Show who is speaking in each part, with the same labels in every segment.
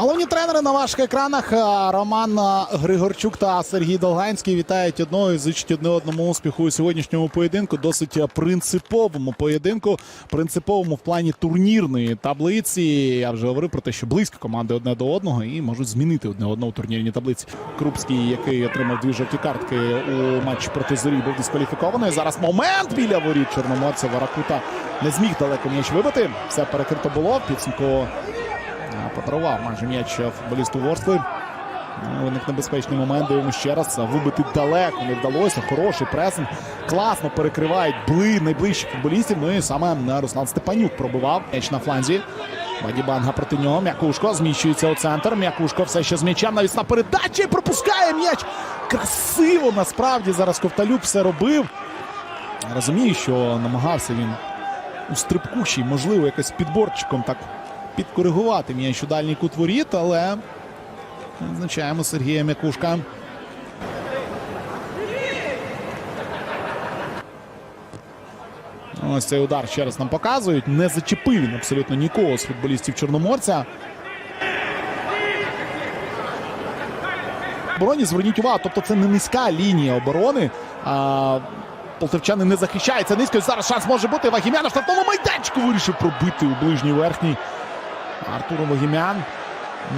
Speaker 1: Головні тренери на ваших екранах Роман Григорчук та Сергій Долганський вітають одного і зичать одне одному успіху у сьогоднішньому поєдинку. Досить принциповому поєдинку, принциповому в плані турнірної таблиці. Я вже говорив про те, що близько команди одне до одного і можуть змінити одне одного у турнірній таблиці. Крупський, який отримав дві жовті картки у матчі проти зорі, був дискваліфікований. Зараз момент біля воріт Чорноморця Варакута не зміг далеко м'яч вибити. Все перекрито було підсумку. Подарував майже м'яч футболісту Ворсли. Ну, Виник небезпечний момент. Дивимо ще раз. Вибити далеко не вдалося. Хороший пресинг. Класно перекривають бли найближчих футболістів. Ну і саме Руслан Степанюк пробивав м'яч на фланзі. Вадібанга проти нього. М'якушко зміщується у центр. М'якушко все ще з м'ячем. Навіть на передачі пропускає м'яч. Красиво насправді зараз Ковталюк все робив. Розумію, що намагався він у стрибку ще й, можливо, якось підборчиком так підкоригувати м'яч у дальній кут воріт, але відзначаємо Сергія Мякушка. Ось цей удар ще раз нам показують. Не зачепив він абсолютно нікого з футболістів Чорноморця. обороні зверніть увагу, тобто це не низька лінія оборони. А, полтавчани не захищаються низько. Зараз шанс може бути. Вагімян на штрафному майданчику вирішив пробити у ближній верхній. Артур Вагімян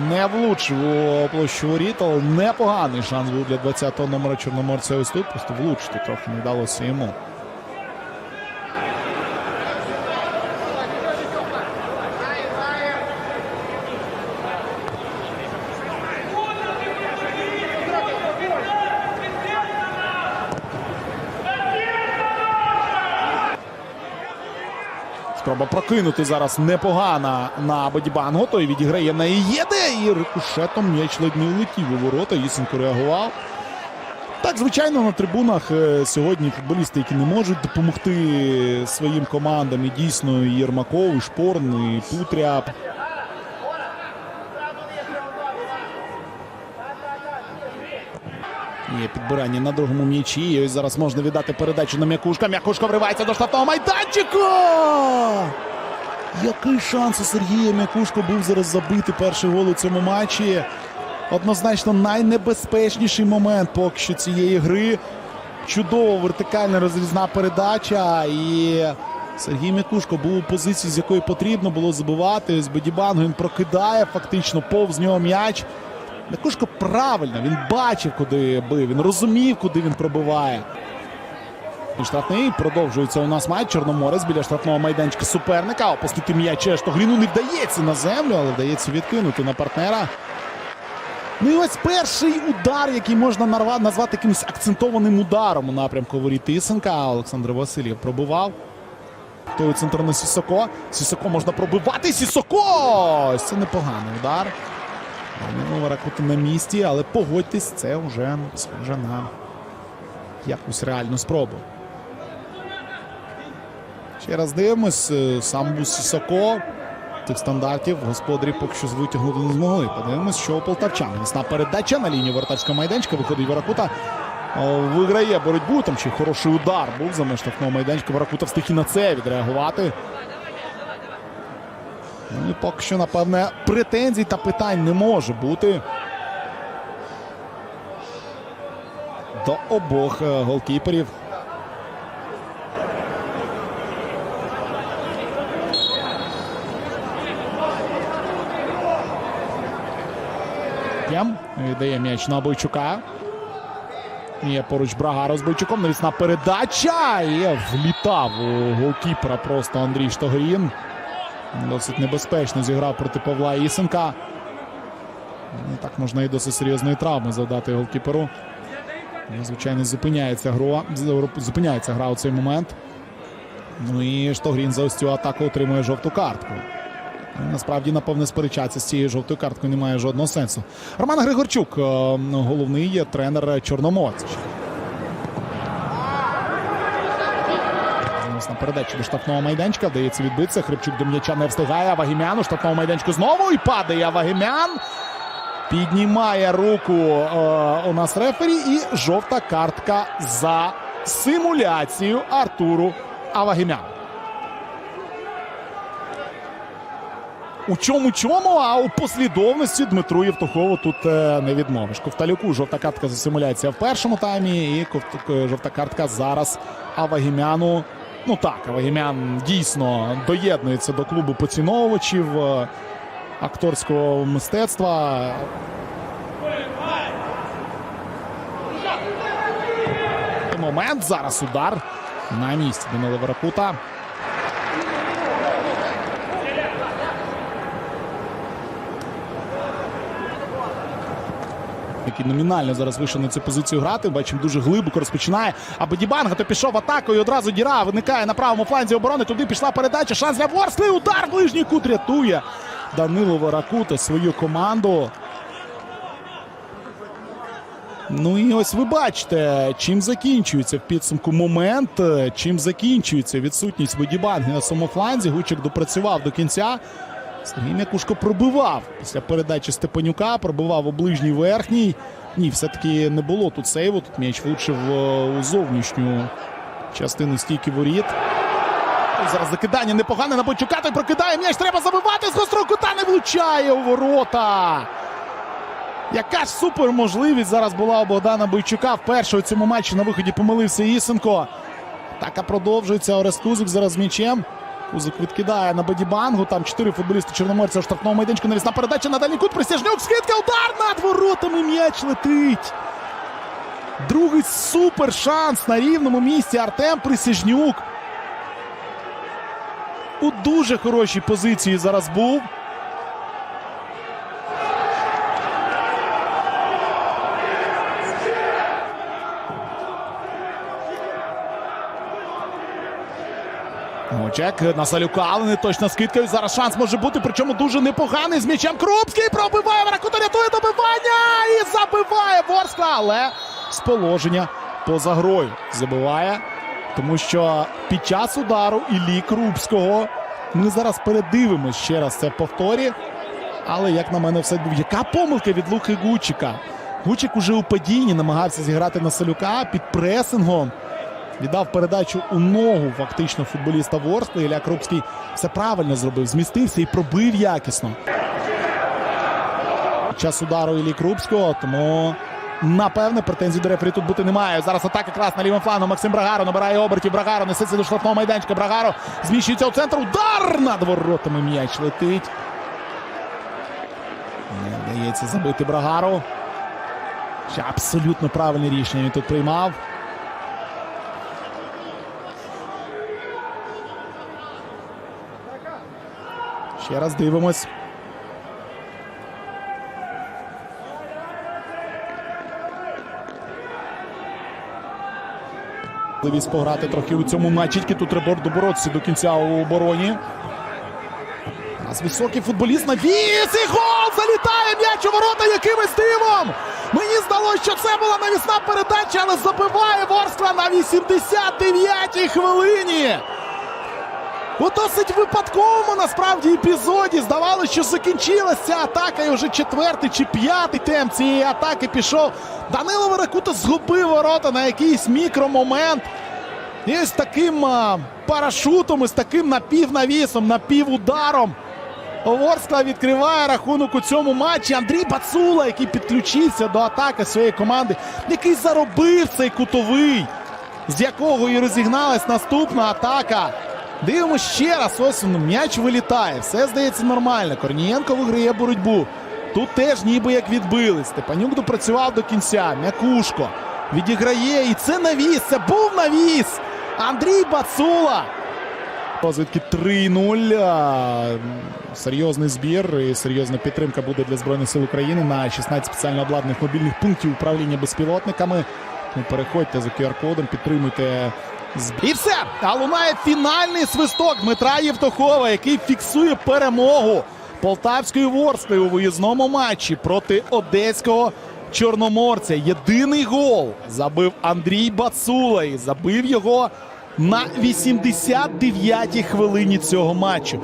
Speaker 1: не влучив у площу воріт, але непоганий шанс був для 20-го номера Чорноморця ось тут. Просто влучити трохи не вдалося йому. Спроба прокинути зараз непогана на Бадібангу. Той відіграє на Ієде і рикошетом м'яч ледь не влетів у ворота. Ісенко реагував. Так, звичайно, на трибунах е, сьогодні футболісти, які не можуть допомогти своїм командам. І дійсно і Єрмаков, і Шпорн, і Путря. Є підбирання на другому м'ячі. І ось зараз можна віддати передачу на м'якушка. М'якушка вривається до штатного майданчика. Який шанс у Сергія М'якушко був зараз забити перший гол у цьому матчі. Однозначно найнебезпечніший момент поки що цієї гри. Чудова вертикальна розрізна передача. І Сергій М'якушко був у позиції, з якої потрібно було забивати. Ось Бедібангу він прокидає фактично повз нього м'яч. М'якушко правильно, він бачив, куди бив, він розумів, куди він пробиває. І штрафний продовжується у нас матч. Чорноморець біля штрафного майданчика суперника. Опустити м'яч Штогріну не вдається на землю, але вдається відкинути на партнера. Ну і ось перший удар, який можна назвати якимось акцентованим ударом у напрямку воріт Ісенка. Олександр Васильєв пробував. Той центр на Сісоко. Сісоко можна пробивати. Сісоко! Ось це непоганий удар. Данило Ракути на місці, але погодьтесь, це вже схоже на якусь реальну спробу. Ще раз дивимось. е, Сам був Сісоко. Тих стандартів господарі поки що витягнути не змогли. Подивимось, що у полтавчан. Місна передача на лінію вратарського майданчика. Виходить Варакута. Виграє боротьбу. Там ще хороший удар був за меж майданчика. Варакута встиг і на це відреагувати. Ну поки що, напевне, претензій та питань не може бути. До обох е, голкіперів. Віддає м'яч на Бойчука. Є поруч Брагара з Бойчуком. Навісна передача. І влітав у голкіпера просто Андрій Штогрін. Досить небезпечно зіграв проти Павла Ісенка. Ну, Так можна і досить серйозної травми завдати голкіперу. Ну, Звичайно, зупиняється гра, зупиняється гра у цей момент. Ну і Штогрін за ось цю атаку отримує жовту картку. Ну, Насправді, напевне, сперечатися з цією жовтою карткою немає жодного сенсу. Роман Григорчук, е, головний тренер Чорноморця. Передачу до штрафного майданчика. Вдається відбитися. Хрипчук до м'яча не встигає. Вагімян у штрафному майданчику знову і падає Вагімян. Піднімає руку е, у нас рефері. І жовта картка за симуляцію Артуру Авагімян. У чому чому, а у послідовності Дмитру Євтухову тут е, не відмовиш. Ковталюку жовта картка за симуляція в першому таймі, і ковт- жовта картка зараз Авагімяну. Ну так, Авагімян дійсно доєднується до клубу поціновувачів е, акторського мистецтва. Момент зараз удар на місці Данила Веракута. Який номінально зараз вийшов на цю позицію грати. Бачимо, дуже глибоко розпочинає. А Бадібанга то пішов атакою. Одразу діра виникає на правому фланзі оборони. Туди пішла передача. Шанс для Ворскли. Удар ближній кут рятує Данило Варакута свою команду. Ну і ось ви бачите, чим закінчується в підсумку момент, чим закінчується відсутність Бодібанги на самому фланзі. Гучик допрацював до кінця. Сергій М'якушко пробивав після передачі Степанюка, пробивав у ближній верхній. Ні, все-таки не було тут сейву. Тут м'яч влучив е, у зовнішню частину стійки воріт. Зараз закидання непогане на Бойчука. Той прокидає м'яч. Треба забивати з гострого кута. Не влучає у ворота. Яка ж супер зараз була у Богдана Бойчука. Вперше у цьому матчі на виході помилився Ісенко. Така продовжується. Орест Кузик зараз з м'ячем. Кузик відкидає на Бадібангу. Там чотири футболісти Чорноморця у штрафному майданчику. Навісна передача на дальній кут. Присяжнюк. Скидка. Удар над воротами. М'яч летить. Другий супер шанс на рівному місці. Артем Присяжнюк. У дуже хорошій позиції зараз був. Гучек на Салюка, але не точно скидкою. Зараз шанс може бути, причому дуже непоганий. З м'ячем Крупський пробиває Варакута, рятує добивання і забиває Ворскла, але з положення поза грою забиває. Тому що під час удару Іллі Крупського ми зараз передивимось ще раз це повторі. Але як на мене, все був. Яка помилка від Лухи Гучика? Гучик уже у падінні намагався зіграти на Салюка під пресингом. Віддав передачу у ногу фактично футболіста Ворскли. Ілля Крупський все правильно зробив. Змістився і пробив якісно. Час удару Іллі Крупського, тому напевне претензій до рефері тут бути немає. Зараз атака крас на лівому флану. Максим Брагаро набирає обертів. Брагаро несеться до штрафного майданчика. Брагаро зміщується у центр. Удар над воротами м'яч летить. Не вдається забити Брагару. Ще абсолютно правильне рішення він тут приймав. Ще раз дивимось. Можливість пограти трохи у цьому матчі. Тут треба доборотися до кінця у обороні. Нас високий футболіст на віс і гол! Залітає м'яч у ворота якимось дивом! Мені здалося, що це була навісна передача, але забиває Ворскла на 89-й хвилині. У досить випадковому насправді епізоді здавалося, що закінчилася атака, і вже четвертий чи п'ятий темп цієї атаки пішов. Данило Веракута згубив ворота на якийсь мікромомент. І ось таким а, парашутом, ось таким напівнавісом, напівударом. Ворскла відкриває рахунок у цьому матчі. Андрій Бацула, який підключився до атаки своєї команди, який заробив цей кутовий, з якого і розігналась наступна атака. Дивимося ще раз. Ось він, м'яч вилітає. Все здається нормально. Корнієнко виграє боротьбу. Тут теж ніби як відбили. Степанюк допрацював до кінця. М'якушко відіграє. І це навіс. Це був навіс. Андрій Бацула. Розвідки 3-0. Серйозний збір і серйозна підтримка буде для Збройних сил України на 16 спеціально обладнаних мобільних пунктів управління безпілотниками. Ну, переходьте за QR-кодом, підтримуйте. І все. А лунає фінальний свисток Дмитра Євтухова, який фіксує перемогу Полтавської Ворскли у виїзному матчі проти Одеського Чорноморця. Єдиний гол забив Андрій Бацула і забив його на 89-й хвилині цього матчу.